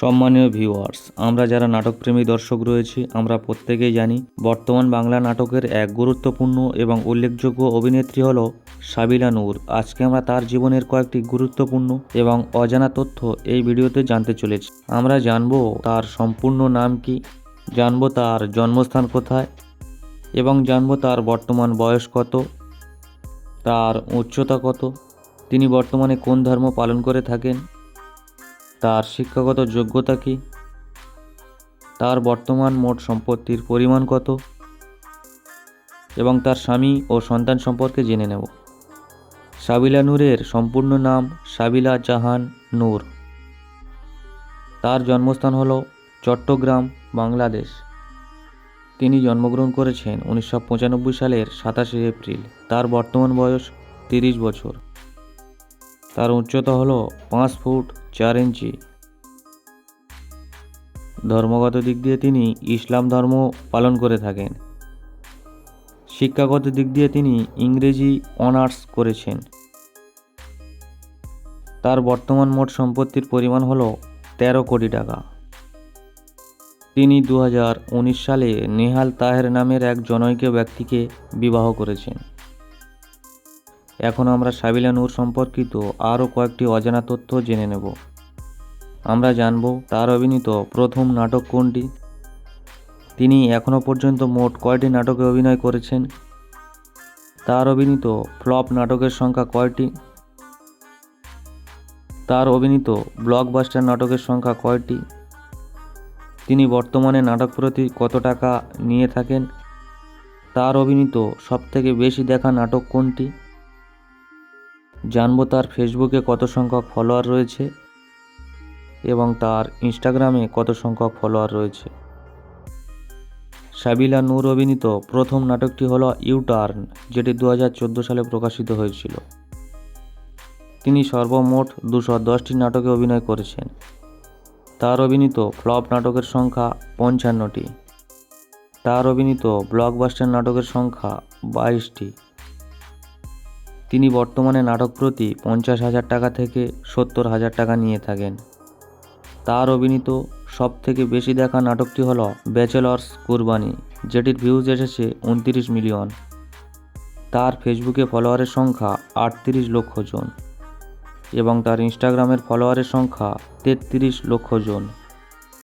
সম্মানীয় ভিউয়ার্স আমরা যারা নাটকপ্রেমী দর্শক রয়েছি, আমরা প্রত্যেকেই জানি বর্তমান বাংলা নাটকের এক গুরুত্বপূর্ণ এবং উল্লেখযোগ্য অভিনেত্রী হল সাবিলা নূর। আজকে আমরা তার জীবনের কয়েকটি গুরুত্বপূর্ণ এবং অজানা তথ্য এই ভিডিওতে জানতে চলেছি। আমরা জানব তার সম্পূর্ণ নাম কি, জানব তার জন্মস্থান কোথায়, এবং জানব তার বর্তমান বয়স কত, তার উচ্চতা কত, তিনি বর্তমানে কোন ধর্ম পালন করে থাকেন তার শিক্ষাগত যোগ্যতা কী? তার বর্তমান মোট সম্পত্তির পরিমাণ কত? এবং তার স্বামী ও সন্তান সম্পর্কে জেনে নেব। সাবিলা নূরের সম্পূর্ণ নাম সাবিলা জাহান নূর। তার জন্মস্থান হল চট্টগ্রাম, বাংলাদেশ। তিনি জন্মগ্রহণ করেছেন উনিশশো পঁচানব্বই সালের সাতাশে এপ্রিল। তার বর্তমান বয়স তিরিশ বছর। তার উচ্চতা হল পাঁচ ফুট চার ইঞ্চি। ধর্মগত দিক দিয়ে তিনি ইসলাম ধর্ম পালন করে থাকেন। শিক্ষাগত দিক দিয়ে তিনি ইংরেজি অনার্স করেছেন। তার বর্তমান মোট সম্পত্তির পরিমাণ হল তেরো কোটি টাকা। তিনি দু হাজার উনিশ সালে নেহাল তাহের নামের এক জনৈক ব্যক্তিকে বিবাহ করেছেন। এখন আমরা সাবিলা নূর সম্পর্কিত আরও কয়েকটি অজানা তথ্য জেনে নেব। আমরা জানব তার অভিনীত প্রথম নাটক কোনটি। তিনি এখনও পর্যন্ত মোট কয়টি নাটকে অভিনয় করেছেন। তার অভিনীত ফ্লপ নাটকের সংখ্যা কয়টি। তার অভিনীত ব্লকবাস্টার নাটকের সংখ্যা কয়টি। তিনি বর্তমানে নাটক প্রতি কত টাকা নিয়ে থাকেন। তার অভিনীত সবথেকে বেশি দেখা নাটক কোনটি। জানব তার ফেসবুকে কত সংখ্যক ফলোয়ার রয়েছে এবং তার ইনস্টাগ্রামে কত সংখ্যক ফলোয়ার রয়েছে। সাবিলা নূর অভিনীত প্রথম নাটকটি হলো ইউটার্ন, যেটি দু হাজার চোদ্দ সালে প্রকাশিত হয়েছিল। তিনি সর্বমোট দুশো দশটি নাটকে অভিনয় করেছেন। তার অভিনীত ফ্লপ নাটকের সংখ্যা পঞ্চান্নটি। তার অভিনীত ব্লকবাস্টার নাটকের সংখ্যা বাইশটি। তিনি বর্তমানে নাটক প্রতি পঞ্চাশ হাজার টাকা থেকে সত্তর হাজার টাকা নিয়ে থাকেন। তার অভিনীত সব থেকে বেশি দেখা নাটকটি হল ব্যাচেলর্স কুরবানি, যেটির ভিউজ এসেছে উনতিরিশ মিলিয়ন। তার ফেসবুকে ফলোয়ারের সংখ্যা আটত্রিশ লক্ষ জন এবং তার ইনস্টাগ্রামের ফলোয়ারের সংখ্যা তেত্রিশ লক্ষ জন।